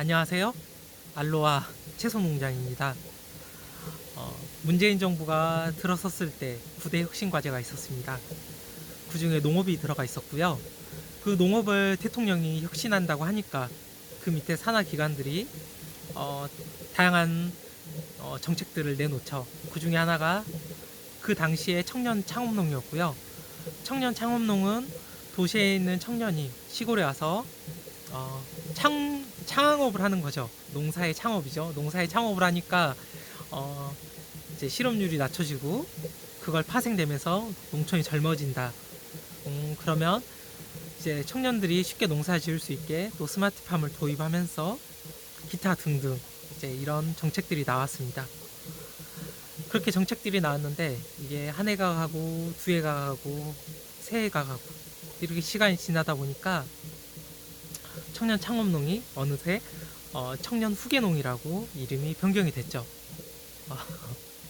안녕하세요. 알로아 채소 농장입니다. 어, 문재인 정부가 들어섰을 때 9대 혁신 과제가 있었습니다. 그 중에 농업이 들어가 있었고요. 그 농업을 대통령이 혁신한다고 하니까 그 밑에 산하 기관들이 어, 다양한 어, 정책들을 내놓죠. 그 중에 하나가 그 당시에 청년 창업농이었고요. 청년 창업농은 도시에 있는 청년이 시골에 와서 어, 창 창업을 하는 거죠. 농사의 창업이죠. 농사의 창업을 하니까 어, 이제 실업률이 낮춰지고 그걸 파생되면서 농촌이 젊어진다. 음, 그러면 이제 청년들이 쉽게 농사 지을 수 있게 또 스마트팜을 도입하면서 기타 등등 이제 이런 정책들이 나왔습니다. 그렇게 정책들이 나왔는데 이게 한 해가 가고 두 해가 가고 세 해가 가고 이렇게 시간이 지나다 보니까 청년 창업농이 어느새 어, 청년 후계농이라고 이름이 변경이 됐죠. 어,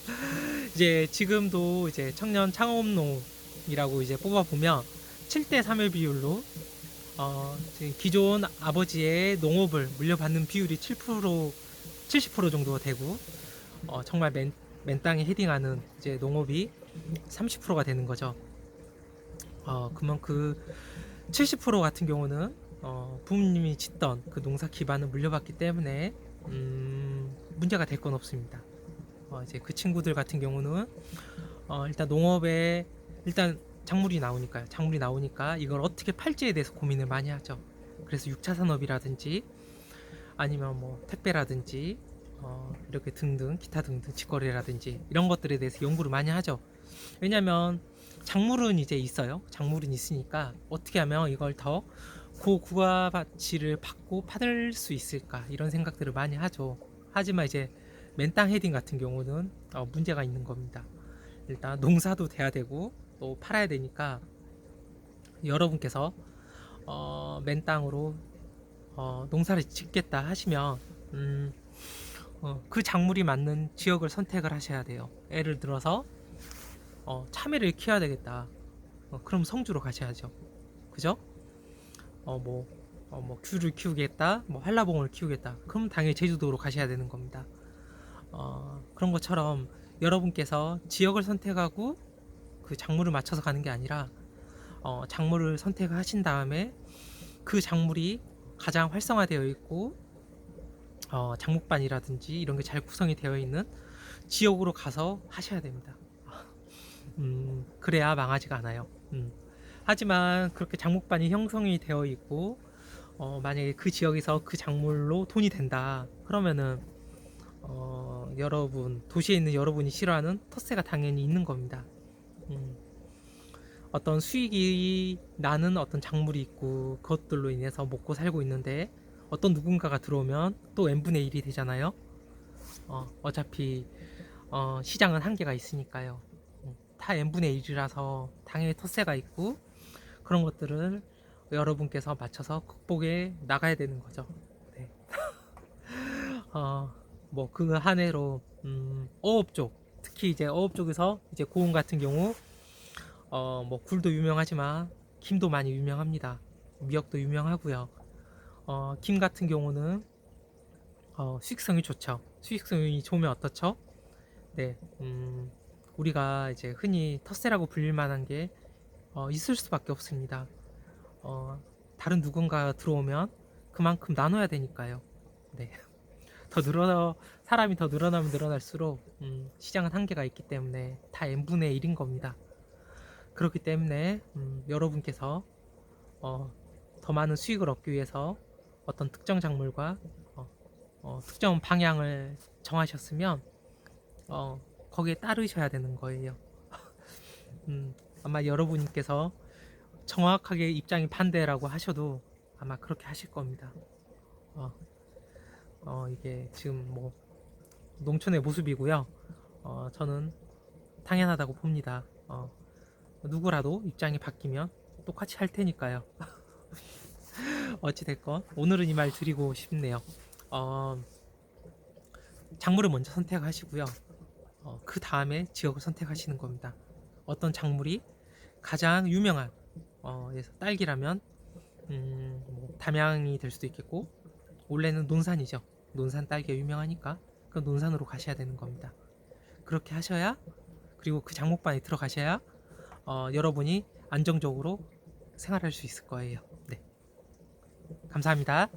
이제 지금도 이제 청년 창업농이라고 이제 뽑아 보면 7대 3의 비율로 어, 기존 아버지의 농업을 물려받는 비율이 7% 70% 정도가 되고 어, 정말 맨, 맨 땅에 헤딩하는 이제 농업이 30%가 되는 거죠. 어, 그러면 그70% 같은 경우는 어, 부모님이 짓던 그 농사 기반을 물려받기 때문에 음, 문제가 될 건 없습니다. 어, 이제 그 친구들 같은 경우는 어, 일단 농업에 일단 작물이 나오니까요. 작물이 나오니까 이걸 어떻게 팔지에 대해서 고민을 많이 하죠. 그래서 6차 산업이라든지 아니면 뭐 택배라든지 어, 이렇게 등등 기타 등등 직거래라든지 이런 것들에 대해서 연구를 많이 하죠. 왜냐하면 작물은 이제 있어요. 작물은 있으니까 어떻게 하면 이걸 더 고구가 가치를 받고 받을 수 있을까 이런 생각들을 많이 하죠. 하지만 이제 맨땅 헤딩 같은 경우는 어, 문제가 있는 겁니다. 일단 농사도 돼야 되고 또 팔아야 되니까 여러분께서 어, 맨 땅으로 어, 농사를 짓겠다 하시면 음, 어, 그 작물이 맞는 지역을 선택을 하셔야 돼요. 예를 들어서 어, 참외를 키워야 되겠다. 어, 그럼 성주로 가셔야죠. 그죠? 어, 뭐, 어, 뭐 귤을 키우겠다, 뭐 한라봉을 키우겠다. 그럼 당연히 제주도로 가셔야 되는 겁니다. 어, 그런 것처럼 여러분께서 지역을 선택하고 그 작물을 맞춰서 가는 게 아니라 어, 작물을 선택하신 다음에 그 작물이 가장 활성화되어 있고 어, 장목반이라든지 이런 게 잘 구성이 되어 있는 지역으로 가서 하셔야 됩니다. 음, 그래야 망하지가 않아요. 음. 하지만 그렇게 장목반이 형성이 되어 있고 어, 만약에 그 지역에서 그 작물로 돈이 된다 그러면은 어, 여러분 도시에 있는 여러분이 싫어하는 텃세가 당연히 있는 겁니다. 음. 어떤 수익이 나는 어떤 작물이 있고 그것들로 인해서 먹고 살고 있는데 어떤 누군가가 들어오면 또 n분의 1이 되잖아요. 어, 어차피 어, 시장은 한계가 있으니까요. 음, 다 n분의 1이라서 당연히 텃세가 있고 그런 것들을 여러분께서 맞춰서 극복해 나가야 되는 거죠. 네. 어, 뭐그 한 해로 음, 어업 쪽 특히 이제 어업 쪽에서 이제 고흥 같은 경우 어, 뭐 굴도 유명하지만 김도 많이 유명합니다. 미역도 유명하고요. 어, 김 같은 경우는 어, 수익성이 좋죠. 수익성이 좋으면 어떻죠? 네, 음, 우리가 이제 흔히 텃세라고 불릴 만한 게 어, 있을 수밖에 없습니다. 어, 다른 누군가 들어오면 그만큼 나눠야 되니까요. 네. 더 늘어나 사람이 더 늘어나면 늘어날수록 음, 시장은 한계가 있기 때문에 다 n분의 1인 겁니다. 그렇기 때문에 음, 여러분께서 어, 더 많은 수익을 얻기 위해서 어떤 특정 작물과 어, 어, 특정 방향을 정하셨으면 어, 거기에 따르셔야 되는 거예요. 음, 아마 여러분께서 정확하게 입장이 반대라고 하셔도 아마 그렇게 하실 겁니다. 어, 어, 이게 지금 뭐 농촌의 모습이고요. 어, 저는 당연하다고 봅니다. 어, 누구라도 입장이 바뀌면 똑같이 할 테니까요. 어찌 됐건 오늘은 이 말 드리고 싶네요. 어, 작물을 먼저 선택하시고요. 어, 그 다음에 지역을 선택하시는 겁니다. 어떤 작물이 가장 유명한 어, 딸기라면 음, 뭐 담양이 될 수도 있겠고 원래는 논산이죠. 논산 딸기가 유명하니까 그 논산으로 가셔야 되는 겁니다. 그렇게 하셔야 그리고 그 장목반에 들어가셔야 어, 여러분이 안정적으로 생활할 수 있을 거예요. 네. 감사합니다.